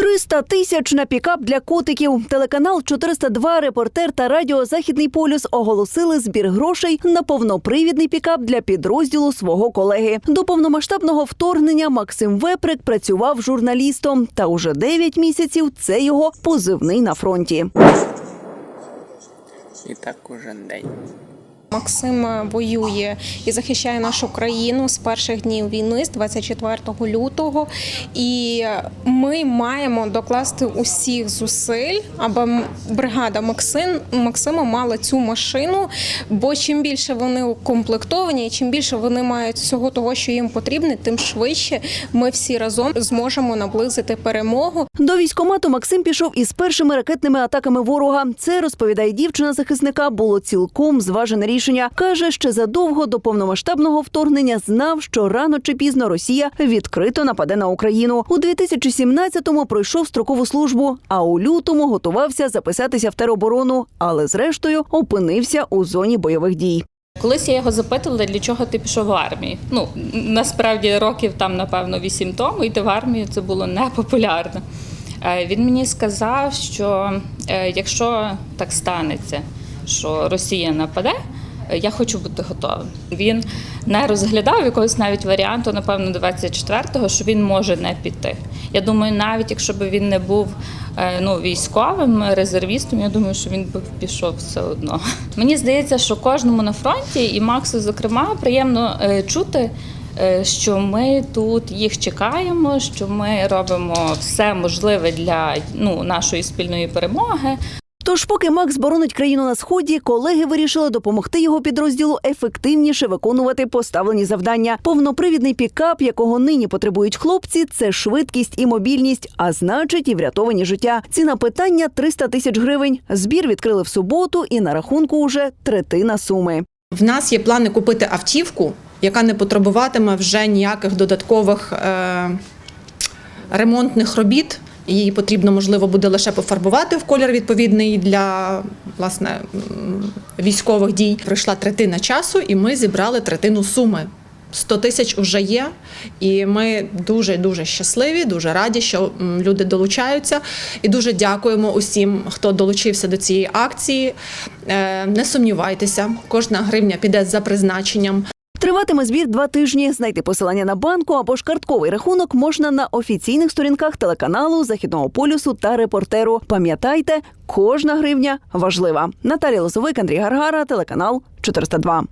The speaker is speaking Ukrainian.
300 тисяч на пікап для котиків. Телеканал 402, репортер та радіо Західний полюс оголосили збір грошей на повнопривідний пікап для підрозділу свого колеги. До повномасштабного вторгнення Максим Веприк працював журналістом. Та уже 9 місяців це його позивний на фронті. І так кожен день. Максим воює і захищає нашу країну з перших днів війни, з 24 лютого. І ми маємо докласти усіх зусиль, аби бригада Максим Максима мала цю машину. Бо чим більше вони укомплектовані, чим більше вони мають всього того, що їм потрібно, тим швидше ми всі разом зможемо наблизити перемогу. До військомату Максим пішов із першими ракетними атаками ворога. Це розповідає дівчина захисника. Було цілком зважене рішення. Каже, ще задовго до повномасштабного вторгнення знав, що рано чи пізно Росія відкрито нападе на Україну. У 2017-му пройшов строкову службу, а у лютому готувався записатися в тероборону, але зрештою опинився у зоні бойових дій. Колись я його запитувала, для чого ти пішов в армію. Ну насправді років там, напевно, вісім тому йти в армію це було непопулярно. Е, Він мені сказав, що е, якщо так станеться, що Росія нападе, я хочу бути готовим. Він не розглядав якогось навіть варіанту, напевно, 24-го, що він може не піти. Я думаю, навіть якщо б він не був е, ну, військовим резервістом, я думаю, що він би пішов все одно. Мені здається, що кожному на фронті, і Максу, зокрема, приємно е, чути. е, Що ми тут їх чекаємо, що ми робимо все можливе для ну, нашої спільної перемоги. Тож, поки Макс боронить країну на сході, колеги вирішили допомогти його підрозділу ефективніше виконувати поставлені завдання. Повнопривідний пікап, якого нині потребують хлопці, це швидкість і мобільність, а значить, і врятовані життя. Ціна питання 300 тисяч гривень. Збір відкрили в суботу, і на рахунку уже третина суми. В нас є плани купити автівку, яка не потребуватиме вже ніяких додаткових е, ремонтних робіт. Її потрібно, можливо, буде лише пофарбувати в колір відповідний для власне військових дій. Пройшла третина часу, і ми зібрали третину суми. 100 тисяч вже є, і ми дуже дуже щасливі, дуже раді, що люди долучаються. І дуже дякуємо усім, хто долучився до цієї акції. Е, Не сумнівайтеся, кожна гривня піде за призначенням. Триватиме збір два тижні. Знайти посилання на банку або ж картковий рахунок можна на офіційних сторінках телеканалу Західного полюсу та репортеру. Пам'ятайте, кожна гривня важлива. Наталія Лозовик, Андрій Гаргара, телеканал 402.